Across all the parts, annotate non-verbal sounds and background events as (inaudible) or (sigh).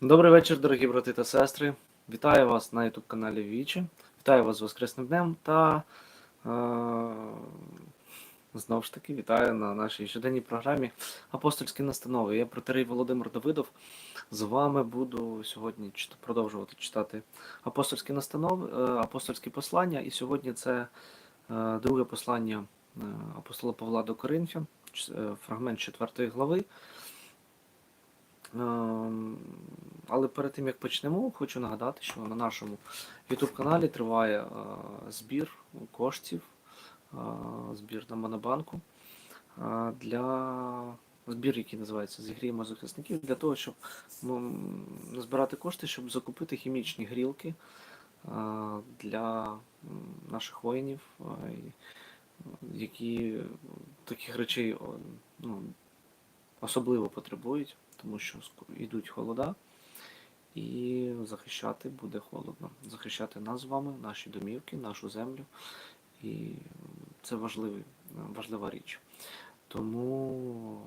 Добрий вечір, дорогі брати та сестри. Вітаю вас на YouTube каналі Вічі. Вітаю вас з Воскресним днем та е, знову ж таки вітаю на нашій щоденній програмі Апостольські настанови. Я протерей Володимир Давидов. З вами буду сьогодні продовжувати читати апостольські настанови, е, апостольські послання. І сьогодні це е, друге послання е, апостола Павла до Коринфян, е, фрагмент 4 глави. Ем, Але перед тим як почнемо, хочу нагадати, що на нашому YouTube каналі триває е, збір коштів, е, збір на Монобанку е, для збір, який називається Зігріємо захисників, для того, щоб м, назбирати кошти, щоб закупити хімічні грілки для наших воїнів, які таких речей ну, особливо потребують, тому що йдуть холода, і захищати буде холодно. Захищати нас з вами, наші домівки, нашу землю. І це важливий, важлива річ. Тому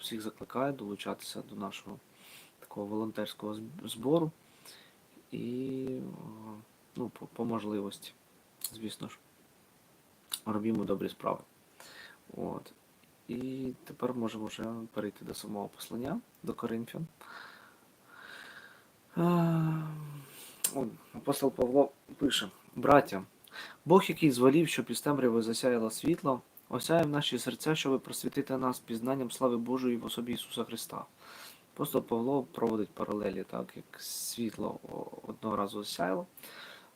всіх закликаю долучатися до нашого такого волонтерського збору і ну, по, по можливості, звісно ж, робімо добрі справи. От. І тепер можемо вже перейти до самого послання, до Коринфян. Е, Апостол Павло пише: Браття, Бог, який звелів, щоб із темряви засяяло світло, осяяв наші серця, щоб просвітити нас пізнанням слави Божої в особі Ісуса Христа. Апостол Павло проводить паралелі, так як світло одного разу осяяло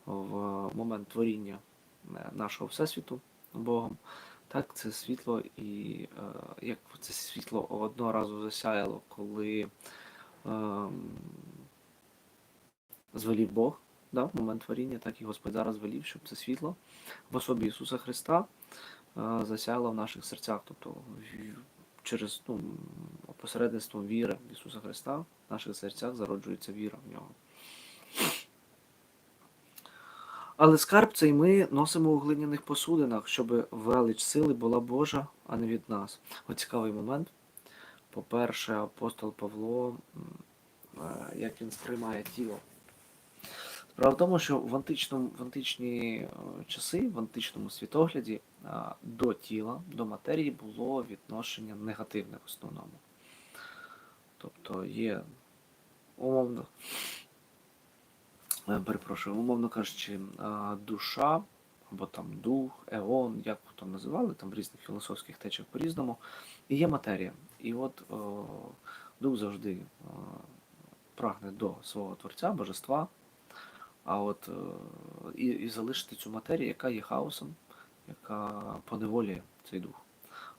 в момент творіння е, нашого Всесвіту Богом. Так, це світло, і е, як це світло одного разу засяяло, коли е, звелів Бог да, в момент творіння, так і Господь зараз звелів, щоб це світло в особі Ісуса Христа е, засяяло в наших серцях, тобто через ну, посередництво віри в Ісуса Христа в наших серцях зароджується віра в нього. Але скарб цей ми носимо у глиняних посудинах, щоб велич сили була Божа, а не від нас. Ось цікавий момент. По-перше, апостол Павло, е, як він сприймає тіло. Справа в тому, що в, античному, в античні е, часи, в античному світогляді е, до тіла, до матерії було відношення негативне в основному. Тобто є умовно, перепрошую, умовно кажучи, е, душа або там дух, еон, як там називали, там в різних філософських течах по-різному, і є матерія. І от о, дух завжди прагне до свого творця, божества, а от е, і, і залишити цю матерію, яка є хаосом, яка поневолює цей дух.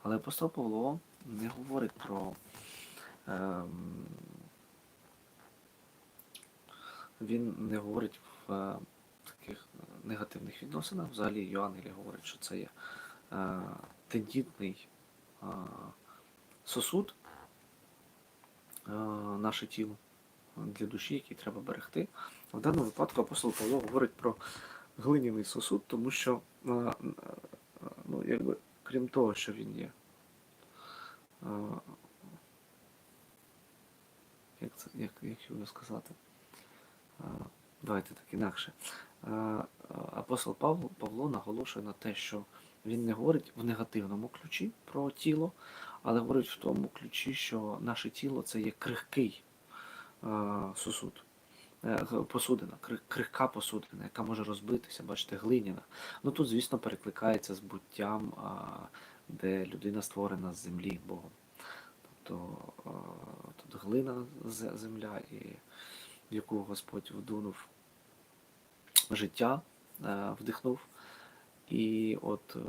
Але апостол Павло не говорить про. ем, він не говорить в е, таких негативних відносинах. Взагалі Євангеліє говорить, що це є е, тендітний е, сосуд, наше тіло для душі, який треба берегти. В даному випадку апостол Павло говорить про глиняний сосуд, тому що, ну, якби, крім того, що він є. Як, це, як, як його сказати? Давайте так інакше. Апостол Павло, Павло наголошує на те, що він не говорить в негативному ключі про тіло, але говорить в тому ключі, що наше тіло це є крихкий сосуд. Е, Посудина, крихка посудина, яка може розбитися, бачите, глиняна. Ну тут, звісно, перекликається з буттям, де людина створена з землі Богом. Тобто тут глина земля, і яку Господь вдунув життя, е, вдихнув. І от е,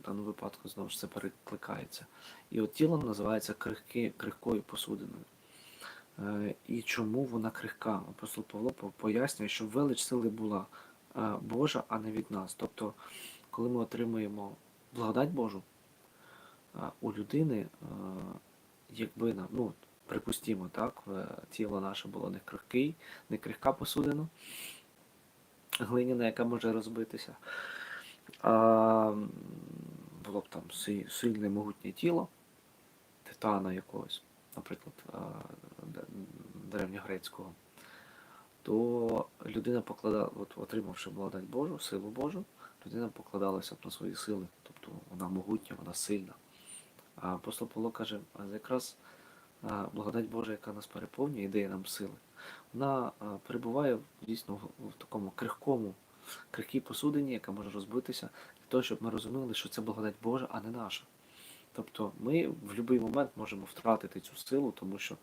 в даному випадку знову ж це перекликається. І от тіло називається крихки, крихкою посудиною. Е, І чому вона крихка? Апостол Павло пояснює, що велич сили була Божа, а не від нас. Тобто, коли ми отримуємо благодать Божу, у людини, якби нам, ну, припустімо, так, е, тіло наше було не крихкий, не крихка посудина, глиняна, яка може розбитися, а було б там сильне могутнє тіло, титана якогось, наприклад, а, древньогрецького, то людина покладала, от, отримавши благодать Божу, силу Божу, людина покладалася б на свої сили, тобто вона могутня, вона сильна. А апостол Павло каже, а якраз благодать Божа, яка нас переповнює і дає нам сили, вона перебуває дійсно в, такому крихкому, крихкій посудині, яка може розбитися, для того, щоб ми розуміли, що це благодать Божа, а не наша. Тобто ми в будь-який момент можемо втратити цю силу, тому що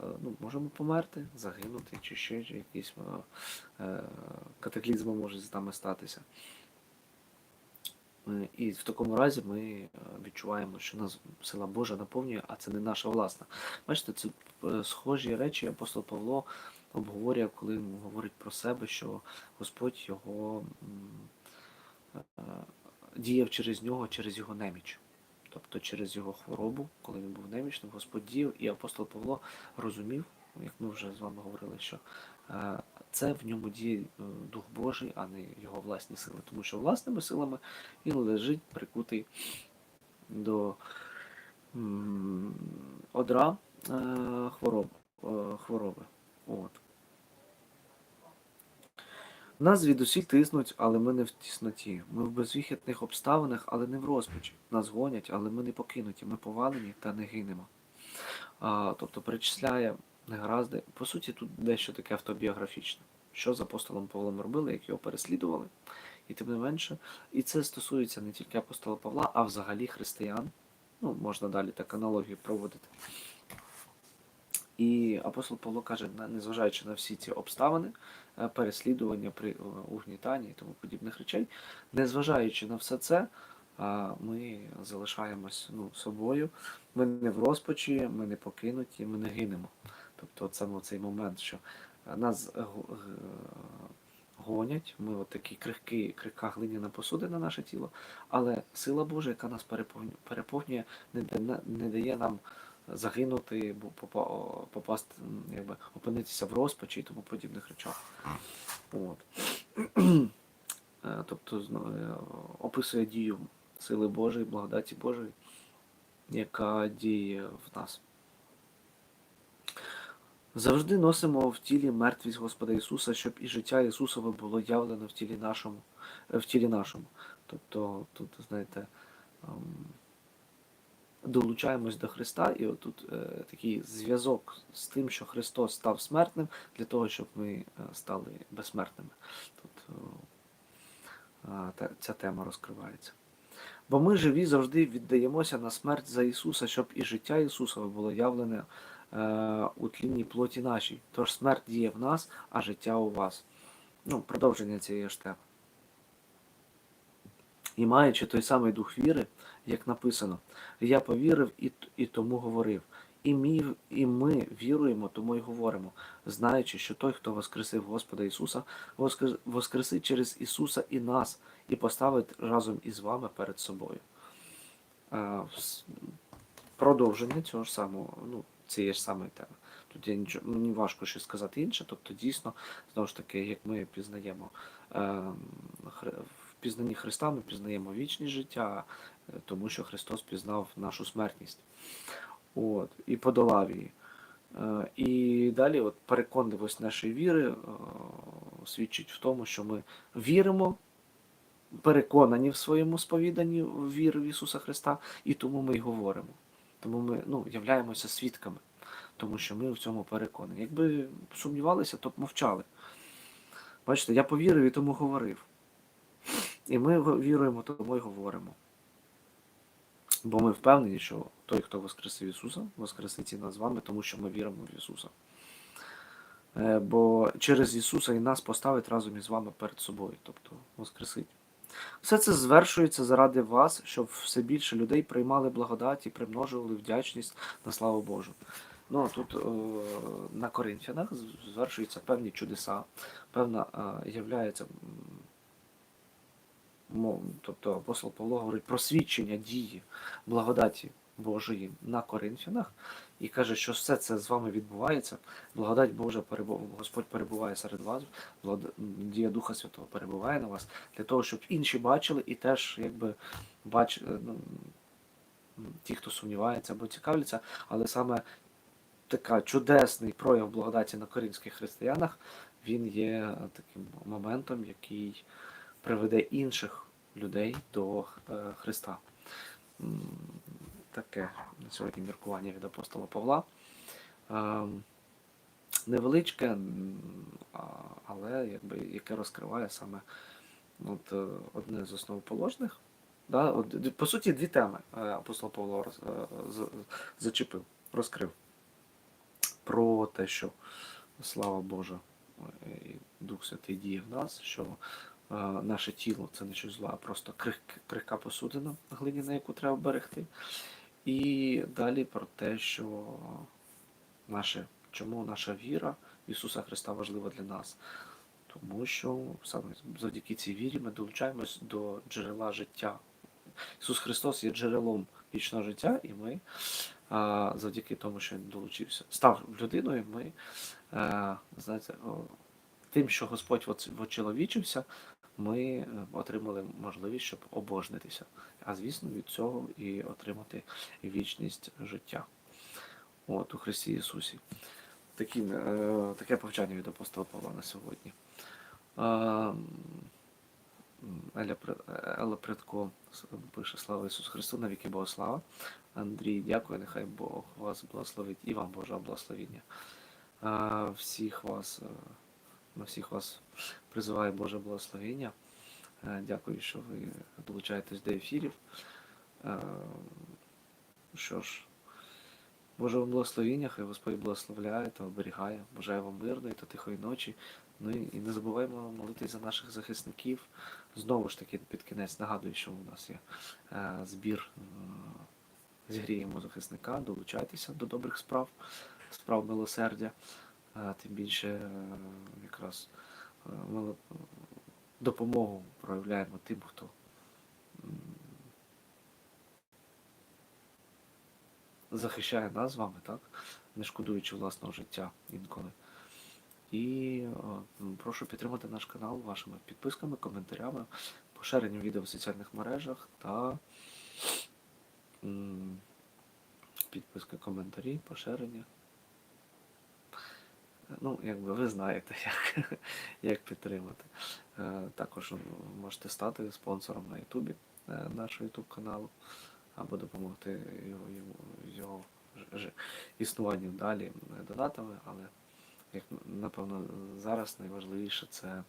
ну, можемо померти, загинути, чи ще якісь е, катаклізми можуть з нами статися. Е, І в такому разі ми е, відчуваємо, що нас сила Божа наповнює, а це не наша власна. Бачите, це е, схожі речі апостол Павло обговорює, коли він говорить про себе, що Господь його діяв через нього, через його неміч. Тобто через його хворобу, коли він був немічним, Господь діяв, і апостол Павло розумів, як ми вже з вами говорили, що е, це в ньому діє е, Дух Божий, а не його власні сили. Тому що власними силами він лежить прикутий до одра е, хвороб, хвороби. От. Нас звідусіль тиснуть, але ми не в тісноті. Ми в безвихідних обставинах, але не в розпачі. Нас гонять, але ми не покинуті. Ми повалені та не гинемо. А, тобто перечисляє негаразди. По суті, тут дещо таке автобіографічне. Що з апостолом Павлом робили, як його переслідували, і тим не менше. І це стосується не тільки апостола Павла, а взагалі християн. Ну, можна далі так аналогію проводити. І апостол Павло каже, незважаючи на всі ці обставини, е, переслідування при е, угнітанні і тому подібних речей, незважаючи на все це, ми залишаємось ну, собою. Ми не в розпачі, ми не покинуті, ми не гинемо. Тобто, от саме цей момент, що е, нас е, г- гонять, ми от такі крихкі, крихка глиняна посуди на наше тіло, але сила Божа, яка нас переповнює, не, дає нам загинути, попасти, якби опинитися в розпачі і тому подібних речах. От. Е, Тобто е, описує дію сили Божої, благодаті Божої, яка діє в нас. Завжди носимо в тілі мертвість Господа Ісуса, щоб і життя Ісусове було явлено в тілі нашому. е, В тілі нашому. Тобто, тут, знаєте, ем, долучаємось до Христа, і отут е, такий зв'язок з тим, що Христос став смертним, для того, щоб ми е, стали безсмертними. Тут ця тема розкривається. Бо ми живі завжди віддаємося на смерть за Ісуса, щоб і життя Ісусове було явлене у тлінній плоті нашій. Тож смерть діє в нас, а життя у вас. Ну, продовження цієї ж теми. І маючи той самий дух віри, як написано, я повірив і, і тому говорив. І, мій, і ми віруємо, тому й говоримо, знаючи, що той, хто воскресив Господа Ісуса, воскресить через Ісуса і нас, і поставить разом із вами перед собою. Продовження цього ж самого, ну, цієї ж самої теми. Тут я нічого, мені важко щось сказати інше, тобто дійсно, знову ж таки, як ми пізнаємо е, в пізнанні Христа, ми пізнаємо вічне життя, е, тому що Христос пізнав нашу смертність. От, і подолав її. Е, І далі от переконливість нашої віри е, свідчить в тому, що ми віримо, переконані в своєму сповіданні в віру в Ісуса Христа, і тому ми й говоримо. Тому ми ну, являємося свідками, тому що ми в цьому переконані. Якби сумнівалися, то б мовчали. Бачите, я повірив і тому говорив. І ми віруємо, тому й говоримо. Бо ми впевнені, що той, хто воскресив Ісуса, воскресить і нас з вами, тому що ми віримо в Ісуса. Е, Бо через Ісуса і нас поставить разом із вами перед собою, тобто воскресить. Все це звершується заради вас, щоб все більше людей приймали благодать і примножували вдячність на славу Божу. Ну, а тут о, на Коринфянах звершуються певні чудеса, певна е, являється, тобто апостол Павло говорить про свідчення дії благодаті Божої на Коринфянах і каже, що все це з вами відбувається. Благодать Божа перебу- Господь перебуває серед вас, дія Духа Святого перебуває на вас, для того, щоб інші бачили і теж якби бач, е, ну, ті, хто сумнівається або цікавляться, але саме така чудесний прояв благодаті на корінських християнах, він є таким моментом, який приведе інших людей до е, Христа. Таке на сьогодні міркування від апостола Павла. Ем, Невеличке, але якби, яке розкриває саме от, е, одне з основоположних. Да, по суті, дві теми е, апостол Павло е, зачепив, розкрив. Про те, що слава Божа е, і Дух Святий діє в нас, що е, наше тіло це не щось зле, а просто крих, крихка посудина глиняна, яку треба берегти. І далі про те, що наше, чому наша віра в Ісуса Христа важлива для нас. Тому що саме завдяки цій вірі ми долучаємось до джерела життя. Ісус Христос є джерелом вічного життя, і ми завдяки тому, що Він долучився, став людиною, ми е, знаєте, тим, що Господь вочеловічився, ми е, отримали можливість, щоб обожнитися. А звісно, від цього і отримати вічність життя. От, у Христі Ісусі. Такі, е, таке повчання від апостола Павла на сьогодні. Еля, Елла Предко пише Слава Ісусу Христу, навіки Бога слава. Андрій, дякую, нехай Бог вас благословить і вам Божа благословення. А, Всіх вас, е, на всіх вас призиває Боже благословення. Е, Дякую, що ви долучаєтесь до ефірів. Е, Що ж, Боже вам благословіння, хай Господь благословляє та оберігає. Бажаю вам мирної та тихої ночі. Ну і не забуваємо молитись за наших захисників. Знову ж таки, під кінець нагадую, що у нас є е, збір зігріємо захисника, долучайтеся до добрих справ, справ милосердя. Е, тим більше е, якраз е, ми допомогу проявляємо тим, хто захищає нас з вами, так? не шкодуючи власного життя інколи. І прошу підтримати наш канал вашими підписками, коментарями, поширенням відео в соціальних мережах та підписки, коментарі, поширення. Ну, якби ви знаєте, (laughs) як, як підтримати. Е, Також м, можете стати спонсором на Ютубі е, нашого Ютуб каналу або допомогти його, його ж- існуванню далі е, донатами, але як напевно зараз найважливіше це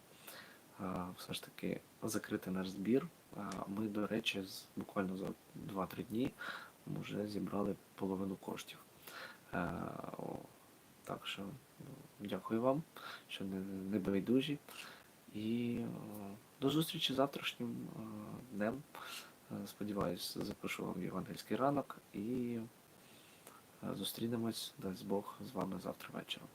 все ж таки закрити наш збір. Ми, до речі, буквально за 2-3 дні вже зібрали половину коштів. Е, Так що ну, дякую вам, що не, не байдужі. І о, до зустрічі завтрашнім е, днем. Е, Сподіваюсь, запишу вам євангельський ранок і е, зустрінемось, дасть Бог, з вами завтра вечором.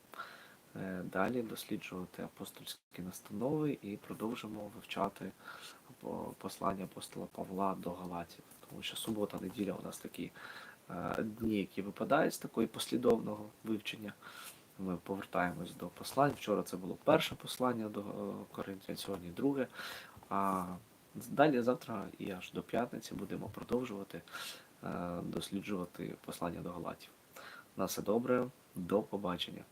Е, Далі досліджувати апостольські настанови і продовжимо вивчати послання апостола Павла до Галатів. Тому що субота, неділя у нас такі е, дні, які випадають з такої послідовного вивчення. Ми повертаємось до послань. Вчора це було перше послання до е, Коринтян, сьогодні друге. А далі завтра і аж до п'ятниці будемо продовжувати е, досліджувати послання до Галатів. На все добре, до побачення.